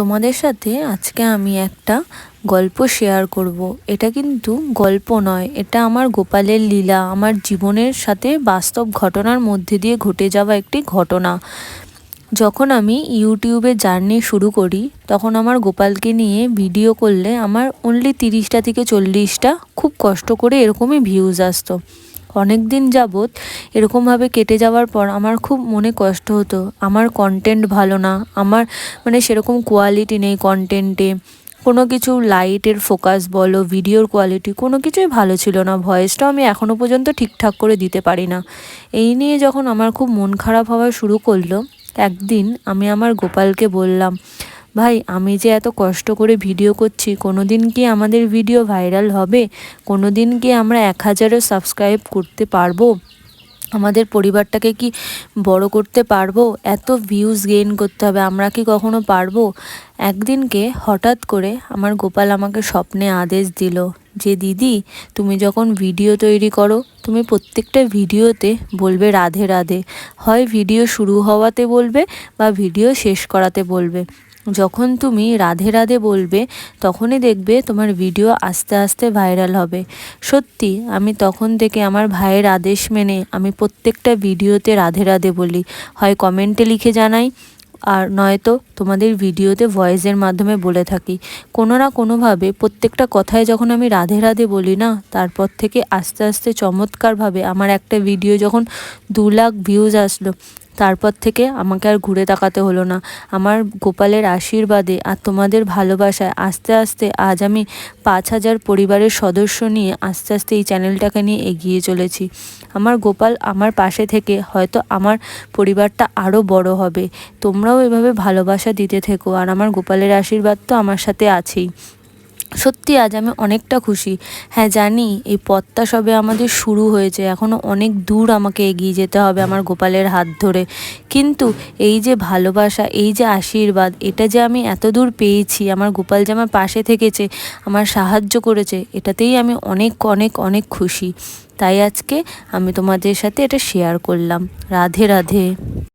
তোমাদের সাথে আজকে আমি একটা গল্প শেয়ার করব। এটা কিন্তু গল্প নয়, এটা আমার গোপালের লীলা, আমার জীবনের সাথে বাস্তব ঘটনার মধ্যে দিয়ে ঘটে যাওয়া একটি ঘটনা যখন আমি ইউটিউবে জার্নি শুরু করি, তখন আমার গোপালকে নিয়ে ভিডিও করলে আমার অনলি তিরিশটা থেকে চল্লিশটা খুব কষ্ট করে এরকমই ভিউজ আসতো অনেক দিন যাবৎ এরকমভাবে কেটে যাওয়ার পর আমার খুব মনে কষ্ট হতো। আমার কন্টেন্ট ভালো না। আমার মানে সেরকম কোয়ালিটি নেই কন্টেন্টে কোনো কিছু লাইটের ফোকাস বলো ভিডিওর কোয়ালিটি কোনো কিছুই ভালো ছিল না। ভয়েসটাও আমি এখনও পর্যন্ত ঠিকঠাক করে দিতে পারি না। এই নিয়ে যখন আমার খুব মন খারাপ হওয়া শুরু করল, একদিন আমি আমার গোপালকে বললাম ভাই, আমি যে এত কষ্ট করে ভিডিও করছি কোনো দিন কি আমাদের ভিডিও ভাইরাল হবে? কোনো দিন কি আমরা এক হাজারও সাবস্ক্রাইব করতে পারব? আমাদের পরিবারটাকে কি বড় করতে পারব? এত ভিউজ গেইন করতে হবে, আমরা কি কখনো পারব? একদিনকে হঠাৎ করে আমার গোপাল আমাকে স্বপ্নে আদেশ দিল যে, দিদি, তুমি যখন ভিডিও তৈরি করো, তুমি প্রত্যেকটা ভিডিওতে বলবে রাধে রাধে। হয় ভিডিও শুরু হওয়াতে বলবে বা ভিডিও শেষ করাতে বলবে। যখন তুমি রাধে রাধে বলবে, তখনই দেখবে তোমার ভিডিও আস্তে আস্তে ভাইরাল হবে। সত্যি, আমি তখন থেকে আমার ভাইয়ের আদেশ মেনে আমি প্রত্যেকটা ভিডিওতে রাধে রাধে বলি। হয় কমেন্টে লিখে জানাই, আর নয়তো তোমাদের ভিডিওতে ভয়েসের মাধ্যমে বলে থাকি। কোনো না কোনোভাবে প্রত্যেকটা কথায় যখন আমি রাধে রাধে বলি না, তারপর থেকে আস্তে আস্তে চমৎকারভাবে আমার একটা ভিডিও যখন দু লাখ ভিউজ আসলো তারপর থেকে আমাকে আর ঘুরে তাকাতে হলো না। আমার গোপালের আশীর্বাদে আর তোমাদের ভালোবাসায় আস্তে আস্তে আজ আমি পাঁচ হাজার পরিবারের সদস্য নিয়ে আস্তে আস্তে এই চ্যানেলটাকে নিয়ে এগিয়ে চলেছি। আমার গোপাল আমার পাশে থেকে হয়তো আমার পরিবারটা আরও বড় হবে। তোমরাও এভাবে ভালোবাসা দিতে থেকো আর আমার গোপালের আশীর্বাদ তো আমার সাথে আছেই। সত্যি আজ আমি অনেকটা খুশি। হ্যাঁ জানি এই পথটা সবে আমাদের শুরু হয়েছে। এখনও অনেক দূর আমাকে এগিয়ে যেতে হবে আমার গোপালের হাত ধরে। কিন্তু এই যে ভালোবাসা, এই যে আশীর্বাদ, এটা যে আমি এত দূর পেয়েছি, আমার গোপাল যে আমার পাশে থেকেছে, আমার সাহায্য করেছে, এটাতেই আমি অনেক অনেক অনেক খুশি। তাই আজকে আমি তোমাদের সাথে এটা শেয়ার করলাম। রাধে রাধে।